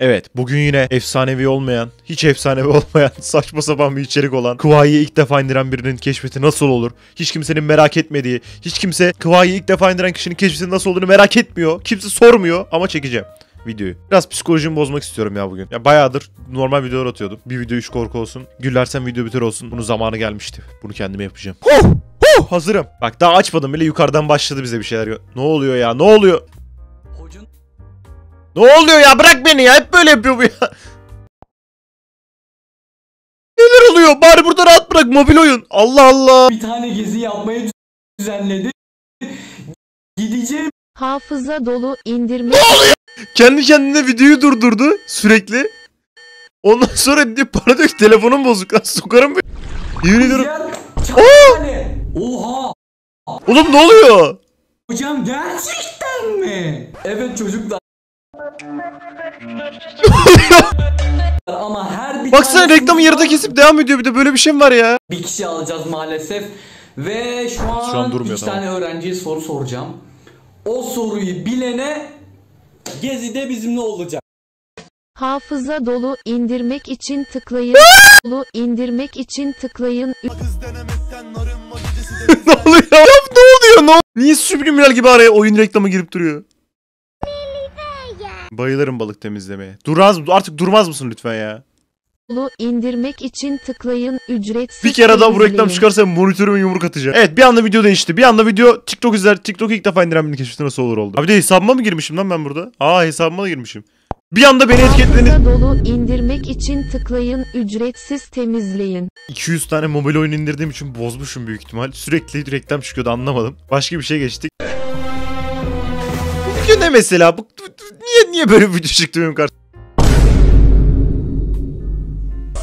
Evet bugün yine efsanevi olmayan, hiç efsanevi olmayan, saçma sapan bir içerik olan Kıvayı'yı ilk defa indiren birinin keşfeti nasıl olur? Hiç kimsenin merak etmediği, hiç kimse Kıvayı'yı ilk defa indiren kişinin keşfetinin nasıl olduğunu merak etmiyor. Kimse sormuyor ama çekeceğim videoyu. Biraz psikolojimi bozmak istiyorum ya bugün. Ya bayağıdır normal videolar atıyordum. Bir video 3 korku olsun. Güllersen video biter olsun. Bunun zamanı gelmişti. Bunu kendime yapacağım. Huh! Huh! Hazırım. Bak daha açmadım bile yukarıdan başladı bize bir şeyler. Ne oluyor ya? Ne oluyor? Ne oluyor ya? Bırak beni ya. Hep böyle yapıyor bu ya. Neler oluyor? Bari burada rahat bırak mobil oyun. Allah Allah. bir tane gezi yapmayı düzenledi. Gideceğim Hafıza dolu indirme Kendi kendine videoyu durdurdu sürekli. Ondan sonra diye para diyor ki telefonum bozuk lan sokarım. bir- Yemin ediyorum. Oha! Oğlum ne oluyor? Hocam gerçekten mi? Evet çocuklar. Ama her bir Baksana tanesini reklamı yarıda kesip devam ediyor bir de böyle bir şey mi var ya? bir kişi alacağız maalesef. Ve şu an, Şu an durmuyor, iki tamam. tane öğrenciye soru soracağım. O soruyu bilene gezide bizimle olacak. hafıza dolu indirmek için tıklayın dolu indirmek için tıklayın ne oluyor? Ya ne oluyor? Ne ol- Niye subliminal gibi araya oyun reklamı girip duruyor? Bayılırım balık temizlemeye. Durmaz artık durmaz mısın lütfen ya? dolu indirmek için tıklayın ücretsiz Bir kere daha bu reklam çıkarsa monitörüme yumruk atacağım. Evet bir anda video değişti. Bir anda video TikTok izler. TikTok ilk defa indiren birinin keşfeti nasıl olur oldu. Abi de hesabıma mı girmişim lan ben burada? Aa hesabıma da girmişim. Bir anda beni etiketledi. Dolu indirmek için tıklayın ücretsiz temizleyin 200 tane mobil oyun indirdiğim için bozmuşum büyük ihtimal. Sürekli reklam çıkıyordu anlamadım. Başka bir şey geçtik. Bu video ne mesela? Bu, niye niye böyle bir video çıktı benim karşıma?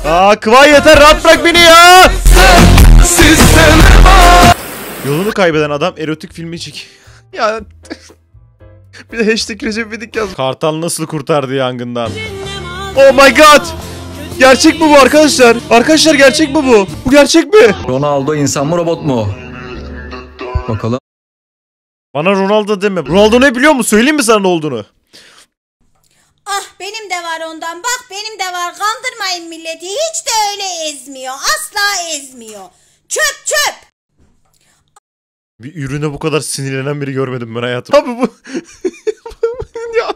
Aa Kıvay yeter rahat bırak beni ya! Yolunu kaybeden adam erotik filmi çek. ya bir de hashtag Recep İvedik yaz. Kartal nasıl kurtardı yangından? Oh my god! Gerçek mi bu arkadaşlar? Arkadaşlar gerçek mi bu? Bu gerçek mi? Ronaldo insan mı robot mu? Bakalım. Bana Ronaldo deme. Ronaldo ne biliyor mu? Söyleyeyim mi sana ne olduğunu? Ah benim de var ondan bak benim de var kandırmayın milleti hiç de öyle ezmiyor asla ezmiyor. Çöp çöp. Bir ürüne bu kadar sinirlenen biri görmedim ben hayatımda. Abi bu... ya,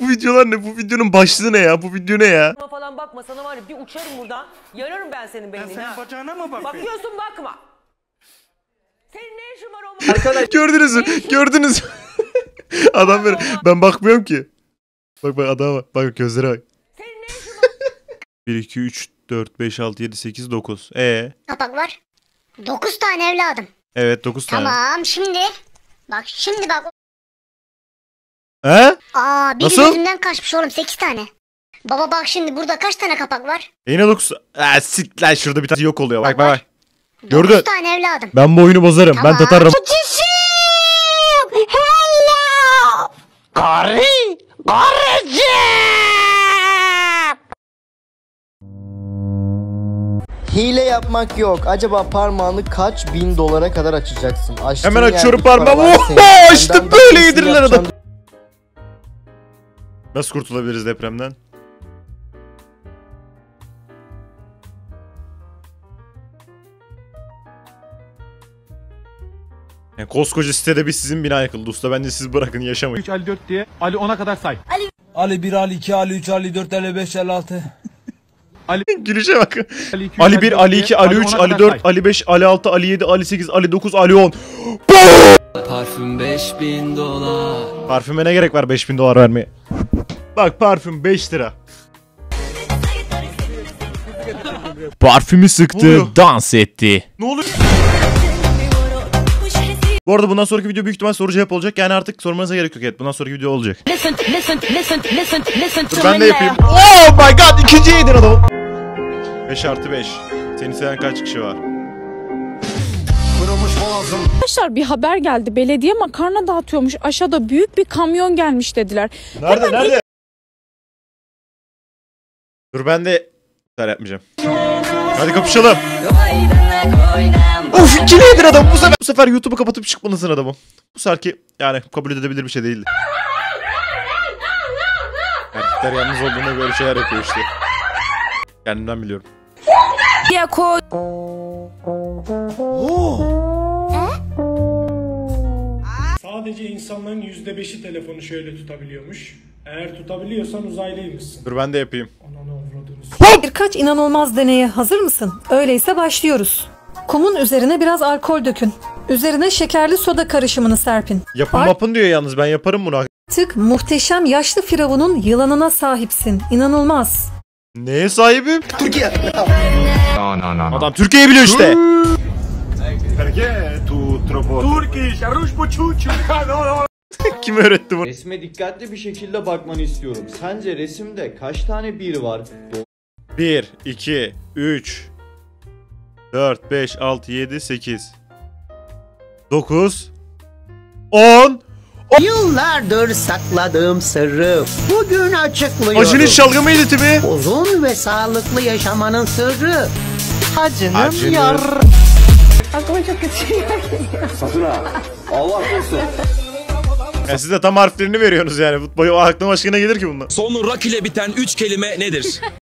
bu videolar ne? Bu videonun başlığı ne ya? Bu video ne ya? Falan bakma sana var ya bir uçarım buradan. Yararım ben senin beynini ha. bacağına mı bakıyorsun? Bakıyorsun bakma. Senin ne işin var o Arkadaş Gördünüz mü? Gördünüz mü? Adam böyle ben bakmıyorum ki. Bak bak adama bak. Bak gözlere bak. Senin ne işin var? 1 2 3 4 5 6 7 8 9. E kapak var. 9 tane evladım. evet 9 tane. Tamam şimdi. Bak şimdi bak. He? Aa biri Nasıl? gözümden kaçmış oğlum 8 tane. Baba bak şimdi burada kaç tane kapak var? E yine 9. Aa sik lan şurada bir tane yok oluyor. Bak bak bak. Gördün. 9 tane evladım. Ben bu oyunu bozarım. Ben Tamam. tatarım. Hello. Hile yapmak yok. Acaba parmağını kaç bin dolara kadar açacaksın? Açtığın Hemen açıyorum parmağımı. Oho, Benden böyle yedirirler adam. Nasıl kurtulabiliriz depremden? Yani koskoca sitede bir sizin bina yıkıldı usta. Bence siz bırakın yaşamayın. 3 Ali 4 diye Ali 10'a kadar say. Ali 1, Ali 2, Ali 3, Ali 4, Ali 5, Ali 6. Gülüşe bak. Ali 2, Ali 1, Ali 2, Ali 3, 10'a Ali kadar 4, say. Ali 5, Ali 6, Ali 7, Ali 8, Ali 9, Ali 10. Parfüm 5000 dolar. Parfüme ne gerek var 5000 dolar vermeye? Bak parfüm 5 lira. Parfümü sıktı, dans etti. Ne oluyor? Bu arada bundan sonraki video büyük ihtimal soru cevap olacak. Yani artık sormanıza gerek yok. Evet bundan sonraki video olacak. Listen listen listen listen listen Dur ben de yapayım. Oh my god ikinci yedin adamı. 5 artı 5. Seni seven kaç kişi var? Arkadaşlar bir haber geldi. Belediye makarna dağıtıyormuş. Aşağıda büyük bir kamyon gelmiş dediler. Nerede nerede? Dur ben de Güzel yapmayacağım. Hadi kapışalım. Of ikili yedin adam. Bu sefer, bu sefer YouTube'u kapatıp çıkmalısın adamım. Bu seferki yani kabul edilebilir bir şey değildi. Erkekler yalnız olduğuna göre şeyler yapıyor işte. Kendimden biliyorum. Ya koy. Sadece insanların %5'i telefonu şöyle tutabiliyormuş. Eğer tutabiliyorsan uzaylıymışsın. Dur ben de yapayım. Birkaç inanılmaz deneye hazır mısın? Öyleyse başlıyoruz. Kumun üzerine biraz alkol dökün. Üzerine şekerli soda karışımını serpin. Yapın yapın diyor yalnız ben yaparım bunu. Artık muhteşem yaşlı firavunun yılanına sahipsin. İnanılmaz. Neye sahibim? Türkiye. Adam Türkiye'yi biliyor işte. Turkish, Arush Puçuçu. Kim öğretti bunu? Resme dikkatli bir şekilde bakmanı istiyorum. Sence resimde kaç tane bir var? 1, 2, 3, 4, 5, 6, 7, 8, 9, 10. Yıllardır sakladığım sırrı bugün açıklıyorum. Acının şalgamı iletimi. Uzun ve sağlıklı yaşamanın sırrı. Hacının Hacının- yar. Aklıma çok kötü. Sakın ha. Allah korusun. Ya siz de tam harflerini veriyorsunuz yani. Bu aklıma başka ne gelir ki bundan? Sonu rak ile biten 3 kelime nedir?